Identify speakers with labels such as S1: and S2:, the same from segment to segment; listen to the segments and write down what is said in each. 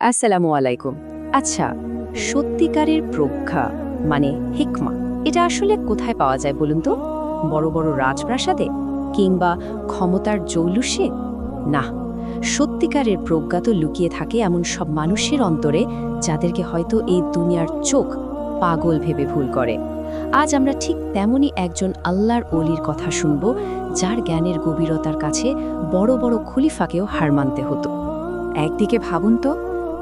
S1: আসসালামু আলাইকুম। আচ্ছা সত্যিকারের প্রজ্ঞা মানে হিকমা, এটা আসলে কোথায় পাওয়া যায় বলুন তো? বড় বড় রাজপ্রাসাদে কিংবা ক্ষমতার জৌলুসে? না, সত্যিকারের প্রজ্ঞা তো লুকিয়ে থাকে এমন সব মানুষের অন্তরে যাদেরকে হয়তো এই দুনিয়ার চোখ পাগল ভেবে ভুল করে। আজ আমরা ঠিক তেমনই একজন আল্লাহর অলির কথা শুনব, যার জ্ঞানের গভীরতার কাছে বড় বড় খলিফাকেও হার মানতে হতো। একদিকে ভাবুন তো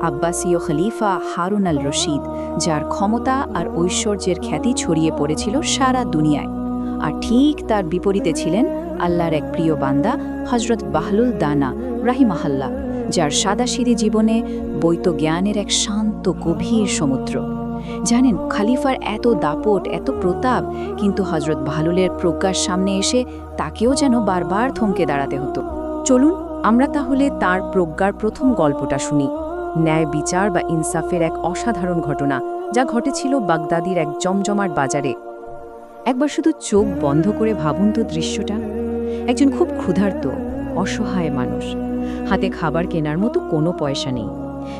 S1: আব্বাসীয় খলিফা হারুন আল রশিদ যার ক্ষমতা আর ঐশ্বর্যের খ্যাতি ছড়িয়ে পড়েছিল সারা দুনিয়ায়। আর ঠিক তার বিপরীতে ছিলেন আল্লাহর এক প্রিয় বান্দা হজরত বাহলুল দানা রাহিমাহাল্লা যার সাদাসিধে জীবনে বৈত জ্ঞানের এক শান্ত গভীর সমুদ্র। জানেন, খালিফার এত দাপট, এত প্রতাপ, কিন্তু হজরত বাহলুলের প্রজ্ঞার সামনে এসে তাকেও যেন বারবার থমকে দাঁড়াতে হতো। চলুন, আমরা তাহলে তার প্রজ্ঞার প্রথম গল্পটা শুনি। ন্যায় বিচার বা ইনসাফের এক অসাধারণ ঘটনা যা ঘটেছিল বাগদাদির এক জমজমাট বাজারে। একবার শুধু চোখ বন্ধ করে ভাবুন তো দৃশ্যটা। একজন খুব ক্ষুধার্ত, অসহায় মানুষ। হাতে খাবার কেনার মতো কোনো পয়সা নেই।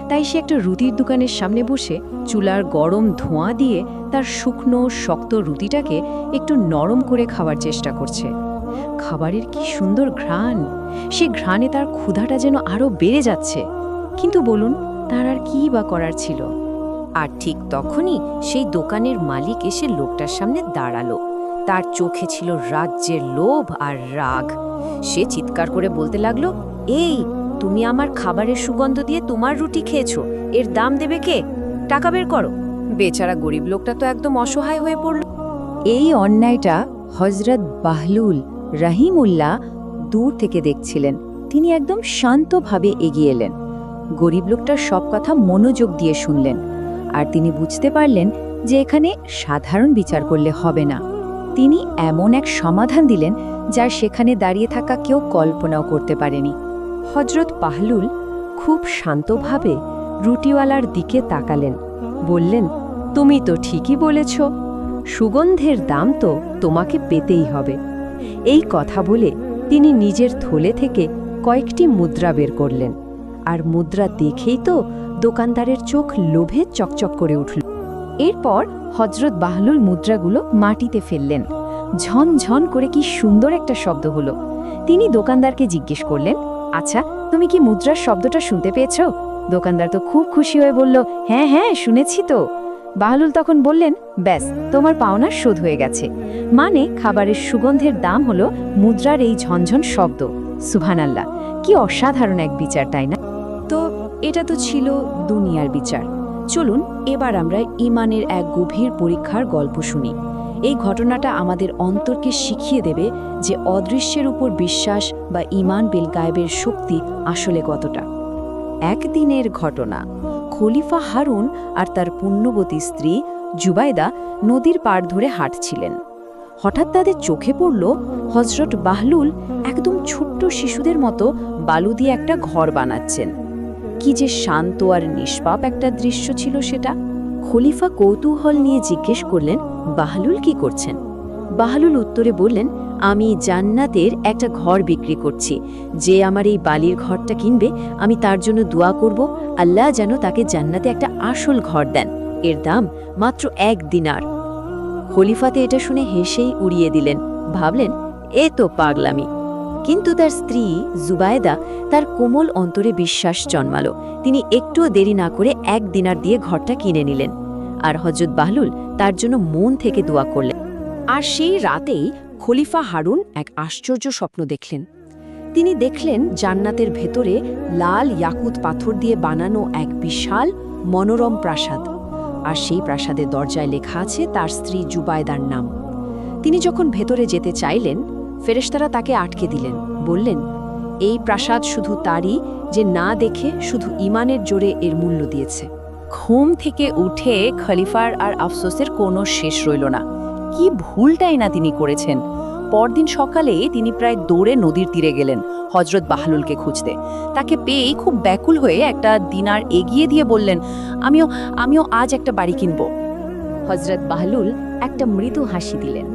S1: তাই সে একটা রুটির দোকানের সামনে বসে চুলার গরম ধোঁয়া দিয়ে তার শুকনো, শক্ত রুটিটাকে একটু নরম করে খাওয়ার চেষ্টা করছে। খাবারের কি সুন্দর ঘ্রাণ! সে ঘ্রাণে তার ক্ষুধাটা যেন আরও বেড়ে যাচ্ছে। কিন্তু বলুন, তার আর কী বা করার ছিল? আর ঠিক তখনই সেই দোকানের মালিক এসে লোকটার সামনে দাঁড়াল। তার চোখে ছিল রাজ্যের লোভ আর রাগ। সে চিৎকার করে বলতে লাগল, এই, তুমি আমার খাবারের সুগন্ধ দিয়ে তোমার রুটি খেয়েছো, এর দাম দেবে কে? টাকা বের করো। বেচারা গরিব লোকটা তো একদম অসহায় হয়ে পড়ল। এই অন্যায়টা হজরত বাহলুল রাহিমুল্লাহ দূর থেকে দেখছিলেন। তিনি একদম শান্তভাবে এগিয়ে এলেন। গরিব লোকটার সব কথা মনোযোগ দিয়ে শুনলেন, আর তিনি বুঝতে পারলেন যে এখানে সাধারণ বিচার করলে হবে না। তিনি এমন এক সমাধান দিলেন যার সেখানে দাঁড়িয়ে থাকা কেউ কল্পনাও করতে পারেনি। হজরত পাহলুল খুব শান্তভাবে রুটিওয়ালার দিকে তাকালেন, বললেন, তুমি তো ঠিকই বলেছ, সুগন্ধের দাম তো তোমাকে পেতেই হবে। এই কথা বলে তিনি নিজের থলে থেকে কয়েকটি মুদ্রা বের করলেন। আর মুদ্রা দেখেই তো দোকানদারের চোখ লোভে চকচক করে উঠল। এরপর হজরত বাহলুল মুদ্রাগুলো মাটিতে ফেললেন। ঝন ঝন করে কি সুন্দর একটা শব্দ হলো। তিনি দোকানদারকে জিজ্ঞেস করলেন আচ্ছা তুমি কি মুদ্রার শব্দটা শুনতে পেয়েছ? দোকানদার তো খুব খুশি হয়ে বলল হ্যাঁ হ্যাঁ শুনেছি তো। বাহলুল তখন বললেন, ব্যাস, তোমার পাওনা শোধ হয়ে গেছে। মানে খাবারের সুগন্ধের দাম হলো মুদ্রার এই ঝনঝন শব্দ। সুবহানাল্লাহ, কি অসাধারণ এক বিচার, তাই না? তো এটা তো ছিল দুনিয়ার বিচার। চলুন, এবার আমরা ইমানের এক গভীর পরীক্ষার গল্প শুনি। এই ঘটনাটা আমাদের অন্তরকে শিখিয়ে দেবে যে অদৃশ্যের উপর বিশ্বাস বা ইমান বিল গায়েবের শক্তি আসলে কতটা। একদিনের ঘটনা, খলিফা হারুন আর তার পুণ্যবতী স্ত্রী জুবাইদা নদীর পাড় ধরে হাঁটছিলেন। হঠাৎ তাদের চোখে পড়ল হজরত বাহলুল একদম ছোট্ট শিশুদের মতো বালু দিয়ে একটা ঘর বানাচ্ছেন। কি যে শান্ত আর নিষ্পাপ একটা দৃশ্য ছিল সেটা? খলিফা কৌতূহল নিয়ে জিজ্ঞেস করলেন, বাহলুল কি করছেন? বাহলুল উত্তরে বললেন, আমি জান্নাতের একটা ঘর বিক্রি করছি। যে আমার এই বালির ঘরটা কিনবে, আমি তার জন্য দোয়া করব, আল্লাহ যেন তাকে জান্নাতে একটা আসল ঘর দেন। এর দাম মাত্র এক দিনার। খলিফাতে এটা শুনে হেসেই উড়িয়ে দিলেন। ভাবলেন, এ তো পাগলামি। কিন্তু তার স্ত্রী জুবায়দা তার কোমল অন্তরে বিশ্বাস জন্মালো। তিনি একটুও দেরি না করে এক দিনার দিয়ে ঘরটা কিনে নিলেন। আর হজরত বাহলুল তার জন্য মন থেকে দোয়া করলেন। আর সেই রাতেই খলিফা হারুন এক আশ্চর্য স্বপ্ন দেখলেন। তিনি দেখলেন জান্নাতের ভেতরে লাল ইয়াকুত পাথর দিয়ে বানানো এক বিশাল মনোরম প্রাসাদ। আর সেই প্রাসাদের দরজায় লেখা আছে তার স্ত্রী জুবায়দার নাম। তিনি যখন ভেতরে যেতে চাইলেন ফেরেশতারা তাকে আটকে দিলেন, বললেন, এই প্রাসাদ শুধু তারই যে না দেখে শুধু ইমানের জোরে এর মূল্য দিয়েছে। ঘুম থেকে উঠে খলিফার আর আফসোসের কোনো শেষ রইল না। কি ভুলটাই না তিনি করেছেন। পরদিন সকালে তিনি প্রায় দৌড়ে নদীর তীরে গেলেন হজরত বাহলুলকে খুঁজতে। তাকে পেয়েই খুব ব্যাকুল হয়ে একটা দিনার এগিয়ে দিয়ে বললেন, আমিও আমিও আজ একটা বাড়ি কিনব। হজরত বাহলুল একটা মৃদু হাসি দিলেন।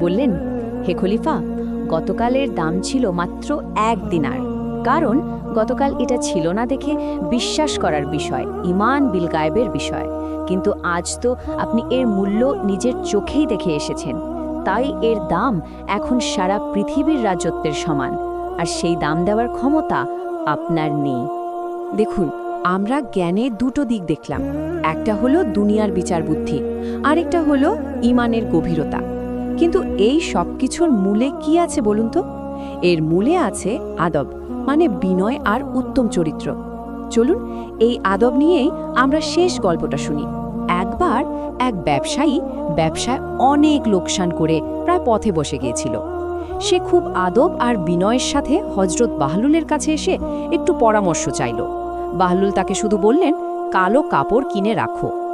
S1: বললেন, হে খলিফা গতকালের দাম ছিল মাত্র এক দিনার। কারণ গতকাল এটা ছিল না দেখে বিশ্বাস করার বিষয়, ইমান বিল গায়েবের বিষয়। কিন্তু আজ তো আপনি এর মূল্য নিজের চোখেই দেখে এসেছেন। তাই এর দাম এখন সারা পৃথিবীর রাজত্বের সমান। আর সেই দাম দেওয়ার ক্ষমতা আপনার নেই। দেখুন, আমরা জ্ঞানে দুটো দিক দেখলাম। একটা হলো দুনিয়ার বিচার বুদ্ধি আরেকটা হলো ইমানের গভীরতা। কিন্তু এই সব কিছুর মূলে কি আছে বলুন তো? এর মূলে আছে আদব মানে বিনয় আর উত্তম চরিত্র। চলুন, এই আদব নিয়েই আমরা শেষ গল্পটা শুনি। একবার এক ব্যবসায়ী ব্যবসায় অনেক লোকসান করে প্রায় পথে বসে গিয়েছিল। সে খুব আদব আর বিনয়ের সাথে হজরত বাহলুলের কাছে এসে একটু পরামর্শ চাইল। বাহলুল তাকে শুধু বললেন, কালো কাপড় কিনে রাখো।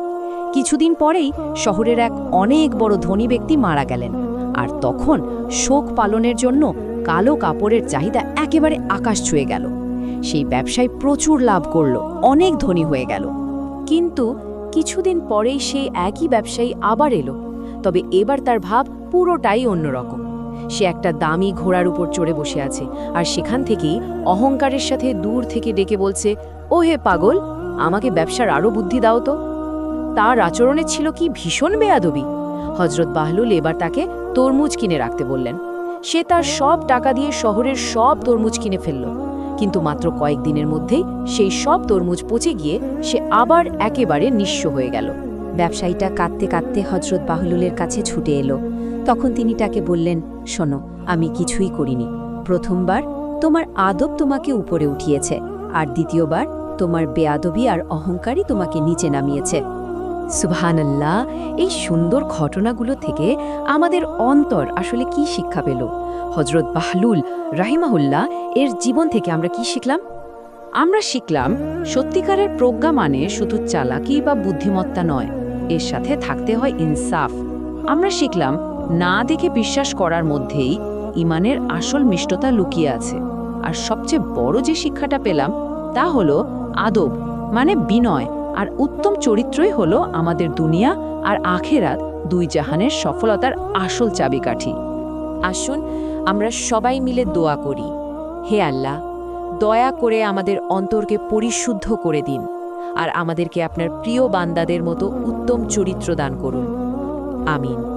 S1: কিছুদিন পরেই শহরের এক অনেক বড় ধনী ব্যক্তি মারা গেলেন। আর তখন শোক পালনের জন্য কালো কাপড়ের চাহিদা একেবারে আকাশ ছুঁয়ে গেল। সেই ব্যবসায় প্রচুর লাভ করল, অনেক ধনী হয়ে গেল। কিন্তু কিছুদিন পরেই সেই একই ব্যবসায়ী আবার এলো। তবে এবার তার ভাব পুরোটাই অন্যরকম। সে একটা দামি ঘোড়ার উপর চড়ে বসে আছে আর সেখান থেকেই অহংকারের সাথে দূর থেকে ডেকে বলছে ও হে পাগল, আমাকে ব্যবসার আরও বুদ্ধি দাও তো। তার আচরণে ছিল কি ভীষণ বেয়াদবি। হজরত বাহলুল এবার তাকে তরমুজ কিনে রাখতে বললেন। সে তার সব টাকা দিয়ে শহরের সব তরমুজ কিনে ফেলল। কিন্তু মাত্র কয়েকদিনের মধ্যেই সেই সব তরমুজ পচে গিয়ে সে আবার একেবারে নিঃস্ব হয়ে গেল। ব্যবসায়ীটা কাঁদতে কাঁদতে হজরত বাহলুলের কাছে ছুটে এলো। তখন তিনি তাকে বললেন, শোনো, আমি কিছুই করিনি। প্রথমবার তোমার আদব তোমাকে উপরে উঠিয়েছে, আর দ্বিতীয়বার তোমার বেয়াদবি আর অহংকারই তোমাকে নিচে নামিয়েছে। সুবহানাল্লাহ, এই সুন্দর ঘটনাগুলো থেকে আমাদের অন্তর আসলে কি শিক্ষা পেল? হজরত বাহলুল রাহিমাহুল্লাহ, এর জীবন থেকে আমরা কি শিখলাম? আমরা শিখলাম, সত্যিকারের প্রজ্ঞা মানে শুধু চালাকি বা বুদ্ধিমত্তা নয়, এর সাথে থাকতে হয় ইনসাফ। আমরা শিখলাম, না দেখে বিশ্বাস করার মধ্যেই ইমানের আসল মিষ্টতা লুকিয়ে আছে। আর সবচেয়ে বড় যে শিক্ষাটা পেলাম তা হলো আদব মানে বিনয়। আর উত্তম চরিত্রই হলো আমাদের দুনিয়া আর আখেরাত দুই জাহানের সফলতার আসল চাবিকাঠি। আসুন, আমরা সবাই মিলে দোয়া করি। হে আল্লাহ, দয়া করে আমাদের অন্তরকে পরিশুদ্ধ করে দিন আর আমাদেরকে আপনার প্রিয় বান্দাদের মতো উত্তম চরিত্র দান করুন। আমিন।